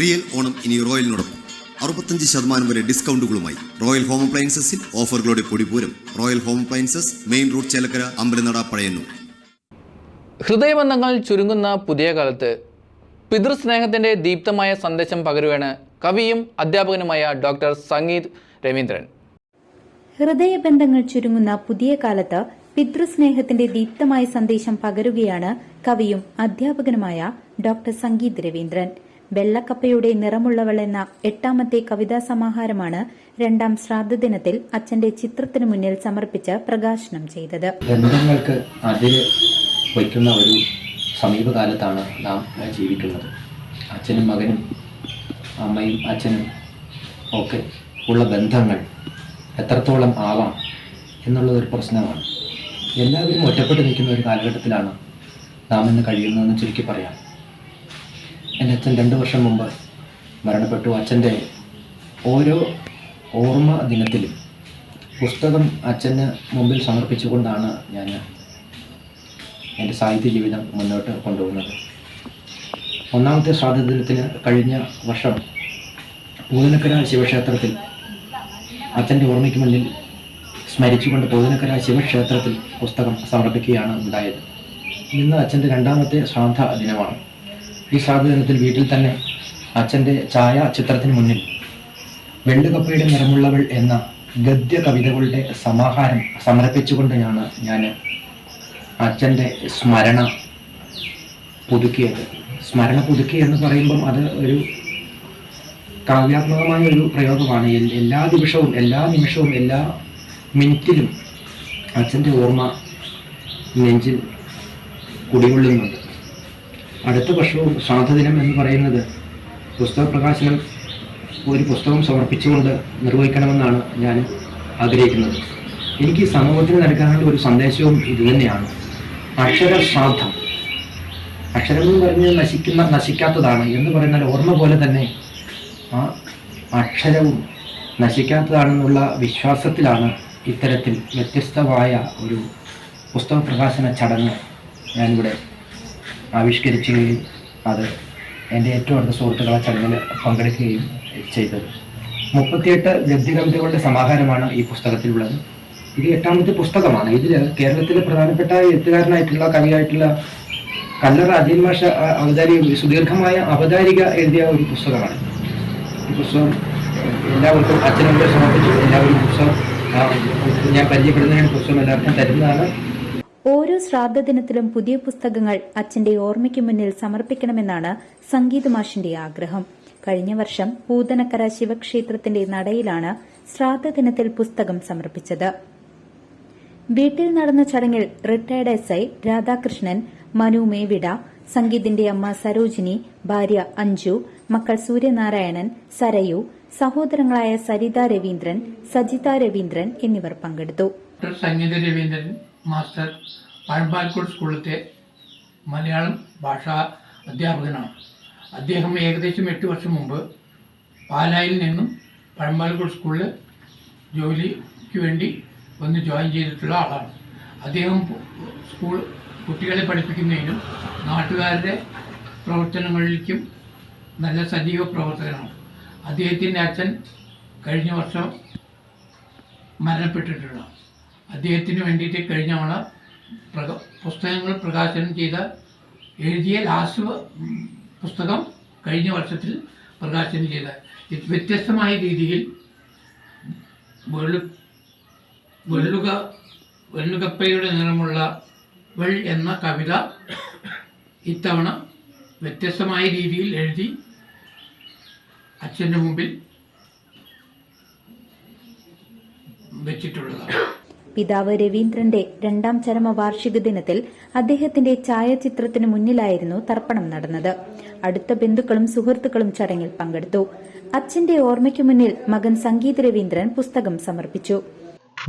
Real Onam ഇനി റോയലിനോടൊപ്പം. അറുപത്തഞ്ച് ശതമാനം വരെ ഡിസ്കൗണ്ടുകളുമായി റോയൽ ഹോം അപ്ലയൻസസിൽ ഓഫറുകളുടെ പൊടിപൂരം. Royal home appliances main road Chelakkara Ambalanada Pazhayannur. ഹൃദയബന്ധങ്ങൾ ചുരുങ്ങുന്ന പുതിയ കാലത്ത് പിതൃസ്നേഹത്തിന്റെ ദീപ്തമായ സന്ദേശം പകരുവാണ് കവിയും അധ്യാപകനുമായ ഡോക്ടർ സംഗീത് രവീന്ദ്രൻ. ഹൃദയബന്ധങ്ങൾ ചുരുങ്ങുന്ന പുതിയ കാലത്ത് പിതൃസ്നേഹത്തിന്റെ ദീപ്തമായ സന്ദേശം പകരുകയാണ് കവിയും അധ്യാപകനുമായ ഡോക്ടർ സംഗീത് രവീന്ദ്രൻ. വെള്ളക്കപ്പയുടെ നിറമുള്ളവൾ എന്ന എട്ടാമത്തെ കവിതാ സമാഹാരമാണ് രണ്ടാം ശ്രാദ്ധദിനത്തിൽ അച്ഛന്റെ ചിത്രത്തിനു മുന്നിൽ സമർപ്പിച്ച് പ്രകാശനം ചെയ്തത്. ബന്ധങ്ങൾക്ക് അതിര് വയ്ക്കുന്ന ഒരു സമീപകാലത്താണ് നാം ജീവിക്കുന്നത്. അച്ഛനും മകനും അമ്മയും അച്ഛനും ഒക്കെ ഉള്ള ബന്ധങ്ങൾ എത്രത്തോളം ആവാം എന്നുള്ളത് ഒരു പ്രശ്നമാണ്. എല്ലാവരും ഒറ്റപ്പെട്ട് നിൽക്കുന്ന ഒരു കാലഘട്ടത്തിലാണ് നാം ഇന്ന് കഴിയുന്നതെന്ന് ചുരുക്കി പറയാം. എന്റെ അച്ഛൻ രണ്ട് വർഷം മുമ്പ് മരണപ്പെട്ടു അച്ഛന്റെ ഓരോ ഓർമ്മ ദിനത്തിലും പുസ്തകം അച്ഛന് മുമ്പിൽ സമർപ്പിച്ചുകൊണ്ടാണ് ഞാൻ എന്റെ സാഹിത്യ ജീവിതം മുന്നോട്ട് കൊണ്ടുപോകുന്നത്. ഒന്നാമത്തെ സ്വാതന്ത്ര്യത്തിന് കഴിഞ്ഞ വർഷം പൂതനക്കര ശിവക്ഷേത്രത്തിൽ അച്ഛന്റെ ഓർമ്മയ്ക്ക് മുന്നിൽ സ്മരിച്ചുകൊണ്ട് പൂതനക്കര ശിവക്ഷേത്രത്തിൽ പുസ്തകം സമർപ്പിക്കുകയാണ് ഉണ്ടായത്. ഇന്ന് അച്ഛന്റെ രണ്ടാമത്തെ ശ്രാദ്ധ ദിനമാണ്. ഈ ശ്രാദ്ധ ദിനത്തിൽ വീട്ടിൽ തന്നെ അച്ഛന്റെ ഛായാചിത്രത്തിന് മുന്നിൽ വെള്ളുകപ്പയുടെ നിറമുള്ളവൾ എന്ന ഗദ്യ കവിതകളുടെ സമാഹാരം സമർപ്പിച്ചുകൊണ്ടാണ് ഞാൻ അച്ഛന്റെ സ്മരണ പുതുക്കിയത്. സ്മരണ പുതുക്കി എന്ന് പറയുമ്പം അത് ഒരു കാവ്യാത്മകമായ ഒരു പ്രയോഗമാണ്. എല്ലാ ദിവസവും എല്ലാ നിമിഷവും എല്ലാ മിനിറ്റിലും അച്ഛന്റെ ഓർമ്മ നെഞ്ചിൽ കുടികൊള്ളുന്നുണ്ട്. അടുത്ത വർഷവും ശ്രാദ്ധദിനം എന്ന് പറയുന്നത് പുസ്തക പ്രകാശനം ഒരു പുസ്തകം സമർപ്പിച്ചുകൊണ്ട് നിർവഹിക്കണമെന്നാണ് ഞാൻ ആഗ്രഹിക്കുന്നത്. എനിക്ക് സമൂഹത്തിന് നൽകാനുള്ള ഒരു സന്ദേശവും ഇതുതന്നെയാണ് അക്ഷരശ്രാദ്ധം അക്ഷരം എന്ന് പറഞ്ഞാൽ നശിക്കുന്ന നശിക്കാത്തതാണ്. എന്ന് പറയുന്ന ഓർമ്മ പോലെ തന്നെ ആ അക്ഷരവും നശിക്കാത്തതാണെന്നുള്ള വിശ്വാസത്തിലാണ് ഇത്തരത്തിൽ വ്യത്യസ്തമായ ഒരു പുസ്തക പ്രകാശന ചടങ്ങ് ഞാനിവിടെ ആവിഷ്കരിക്കുകയും അത് എന്റെ ഏറ്റവും അടുത്ത സുഹൃത്തുക്കളെ ചടങ്ങിൽ പങ്കെടുക്കുകയും ചെയ്തത്. മുപ്പത്തിയെട്ട് ഗദ്യകവിതകളുടെ സമാഹാരമാണ് ഈ പുസ്തകത്തിലുള്ളത്. ഇത് എട്ടാമത്തെ പുസ്തകമാണ്. ഇതിൽ കേരളത്തിലെ പ്രധാനപ്പെട്ട എഴുത്തുകാരനായിട്ടുള്ള കവിയായിട്ടുള്ള കല്ലറ അജയൻ മാഷ അവതാരിക സുദീർഘമായ അവതാരിക എഴുതിയ ഒരു പുസ്തകമാണ്. ഈ പുസ്തകം എല്ലാവർക്കും അച്ഛനോട് സമർപ്പിച്ചു. എല്ലാവരും പുസ്തകം ഞാൻ പരിചയപ്പെടുന്നതിന് പുസ്തകം എല്ലാവർക്കും തരുന്നതാണ്. ഓരോ ശ്രാദ്ധ ദിനത്തിലും പുതിയ പുസ്തകങ്ങൾ അച്ഛന്റെ ഓർമ്മയ്ക്ക് മുന്നിൽ സമർപ്പിക്കണമെന്നാണ് സംഗീതമാഷിന്റെ ആഗ്രഹം. കഴിഞ്ഞ വർഷം പൂതനക്കര ശിവക്ഷേത്രത്തിന്റെ നടയിലാണ് ശ്രാദ്ധ ദിനത്തിൽ പുസ്തകം സമർപ്പിച്ചത്. വീട്ടിൽ നടന്ന ചടങ്ങിൽ retired S I Radhakrishnan Manu Mevida സംഗീതിന്റെ അമ്മ സരോജിനി ഭാര്യ അഞ്ജു മക്കൾ സൂര്യനാരായണൻ സരയു സഹോദരങ്ങളായ സരിത രവീന്ദ്രൻ സജിത രവീന്ദ്രൻ എന്നിവർ പങ്കെടുത്തു. സംഗീത രവീന്ദ്രൻ മാസ്റ്റർ പഴമ്പാൽക്കോട് സ്കൂളിലത്തെ മലയാളം ഭാഷാ അധ്യാപകനാണ്. അദ്ദേഹം ഏകദേശം എട്ട് വർഷം മുമ്പ് പാലായിൽ നിന്നും പഴമ്പാൽക്കോട് സ്കൂളിൽ ജോലിക്ക് വേണ്ടി വന്ന് ജോയിൻ ചെയ്തിട്ടുള്ള ആളാണ്. അദ്ദേഹം സ്കൂൾ കുട്ടികളെ പഠിപ്പിക്കുന്നതിനും നാട്ടുകാരുടെ പ്രവർത്തനങ്ങളിലേക്കും നല്ല സജീവ പ്രവർത്തകനാണ്. അദ്ദേഹത്തിന്റെ അച്ഛൻ കഴിഞ്ഞ വർഷം മരണപ്പെട്ടിട്ടുള്ള അദ്ദേഹത്തിന് വേണ്ടിയിട്ട് കഴിഞ്ഞ തവണ പ്രക പുസ്തകങ്ങൾ പ്രകാശനം ചെയ്ത എഴുതിയ ലാസ്റ്റ് പുസ്തകം കഴിഞ്ഞ വർഷത്തിൽ പ്രകാശനം ചെയ്ത. വ്യത്യസ്തമായ രീതിയിൽ വെള്ളു വെള്ളുക വെള്ളുകപ്പയുടെ നിറമുള്ള വെൾ എന്ന കവിത ഇത്തവണ വ്യത്യസ്തമായ രീതിയിൽ എഴുതി അച്ഛന്റെ മുമ്പിൽ വെച്ചിട്ടുള്ളതാണ്. പിതാവ് രവീന്ദ്രന്റെ രണ്ടാം ചരമ വാർഷിക ദിനത്തിൽ അദ്ദേഹത്തിന്റെ ഛായാചിത്രത്തിനു മുന്നിലായിരുന്നു തർപ്പണം നടന്നത്. അടുത്ത ബന്ധുക്കളും സുഹൃത്തുക്കളും ചടങ്ങിൽ പങ്കെടുത്തു. അച്ഛന്റെ ഓർമ്മയ്ക്കു മുന്നിൽ മകൻ സംഗീത് രവീന്ദ്രൻ പുസ്തകം സമർപ്പിച്ചു.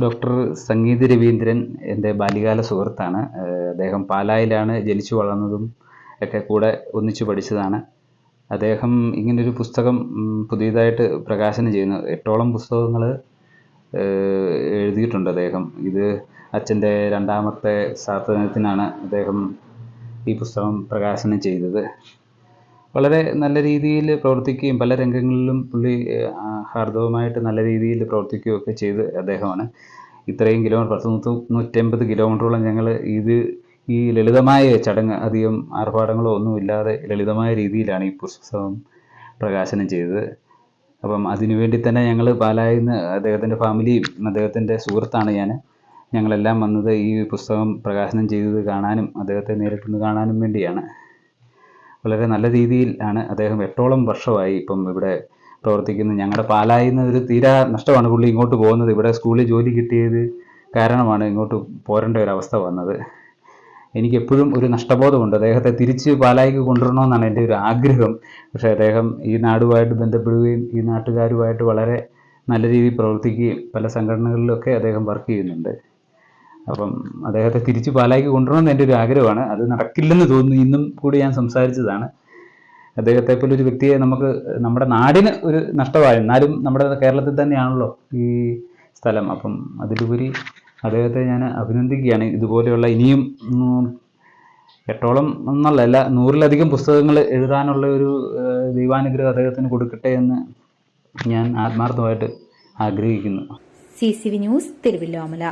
ഡോക്ടർ സംഗീത് രവീന്ദ്രൻ എന്റെ ബാല്യകാല സുഹൃത്താണ്. അദ്ദേഹം പാലായിലാണ് ജനിച്ചു വളർന്നതും ഒക്കെ കൂടെ ഒന്നിച്ചു പഠിച്ചതാണ്. അദ്ദേഹം ഇങ്ങനൊരു പുസ്തകം പുതിയതായിട്ട് പ്രകാശനം ചെയ്യുന്നു. എട്ടോളം പുസ്തകങ്ങൾ എഴുതിയിട്ടുണ്ട് അദ്ദേഹം. ഇത് അച്ഛന്റെ രണ്ടാമത്തെ സാർത്ഥനത്തിനാണ് അദ്ദേഹം ഈ പുസ്തകം പ്രകാശനം ചെയ്തത്. വളരെ നല്ല രീതിയിൽ പ്രവർത്തിക്കുകയും പല രംഗങ്ങളിലും പുള്ളി ഹാർദവുമായിട്ട് നല്ല രീതിയിൽ പ്രവർത്തിക്കുകയൊക്കെ ചെയ്ത് അദ്ദേഹമാണ്. ഇത്രയും കിലോമീറ്റർ പത്ത് നൂറ്റി നൂറ്റമ്പത് കിലോമീറ്ററോളം ഞങ്ങൾ ഇത് ഈ ലളിതമായ ചടങ്ങ് അധികം ആർഭാടങ്ങളോ ഒന്നുമില്ലാതെ ലളിതമായ രീതിയിലാണ് ഈ പുസ്തകം പ്രകാശനം ചെയ്തത്. അപ്പം അതിനുവേണ്ടി തന്നെ ഞങ്ങൾ പാലായിൽ നിന്ന് അദ്ദേഹത്തിന്റെ ഫാമിലിയും അദ്ദേഹത്തിന്റെ സുഹൃത്താണ് ഞാൻ ഞങ്ങളെല്ലാം വന്നത് ഈ പുസ്തകം പ്രകാശനം ചെയ്തത് കാണാനും അദ്ദേഹത്തെ നേരിട്ടൊന്ന് കാണാനും വേണ്ടിയാണ്. വളരെ നല്ല രീതിയിൽ ആണ് അദ്ദേഹം എട്ടോളം വർഷമായി ഇപ്പം ഇവിടെ പ്രവർത്തിക്കുന്നത് ഞങ്ങളുടെ പാലായിൽ നിന്ന് ഒരു തീരാ നഷ്ടമാണ് പുള്ളി ഇങ്ങോട്ട് പോകുന്നത്. ഇവിടെ സ്കൂളിൽ ജോലി കിട്ടിയത് കാരണമാണ് ഇങ്ങോട്ട് പോരേണ്ട ഒരു അവസ്ഥ വന്നത്. എനിക്കെപ്പോഴും ഒരു നഷ്ടബോധമുണ്ട്. അദ്ദേഹത്തെ തിരിച്ച് പാലായിക്ക് കൊണ്ടുവരണമെന്നാണ് എന്റെ ഒരു ആഗ്രഹം. പക്ഷേ അദ്ദേഹം ഈ നാടുമായിട്ട് ബന്ധപ്പെടുകയും ഈ നാട്ടുകാരുമായിട്ട് വളരെ നല്ല രീതിയിൽ പ്രവർത്തിക്കുകയും പല സംഘടനകളിലൊക്കെ അദ്ദേഹം വർക്ക് ചെയ്യുന്നുണ്ട്. അപ്പം അദ്ദേഹത്തെ തിരിച്ച് പാലായിക്ക് കൊണ്ടുവരണമെന്ന് എന്റെ ഒരു ആഗ്രഹമാണ്. അത് നടക്കില്ലെന്ന് തോന്നുന്നു. ഇന്നും കൂടി ഞാൻ സംസാരിച്ചതാണ്. അദ്ദേഹത്തെ പോലെ ഒരു വ്യക്തിയെ നമുക്ക് നമ്മുടെ നാടിന് ഒരു നഷ്ടമായി എന്നാലും നമ്മുടെ കേരളത്തിൽ തന്നെയാണല്ലോ ഈ സ്ഥലം. അപ്പം അതിലുപരി അദ്ദേഹത്തെ ഞാൻ അഭിനന്ദിക്കുകയാണ്. ഇതുപോലെയുള്ള ഇനിയും എട്ടോളം എന്നല്ല നൂറിലധികം പുസ്തകങ്ങൾ എഴുതാനുള്ള ഒരു ദൈവാനുഗ്രഹം അദ്ദേഹത്തിന് കൊടുക്കട്ടെ എന്ന് ഞാൻ ആത്മാർത്ഥമായിട്ട് ആഗ്രഹിക്കുന്നു. C C V news Thiruvilwamala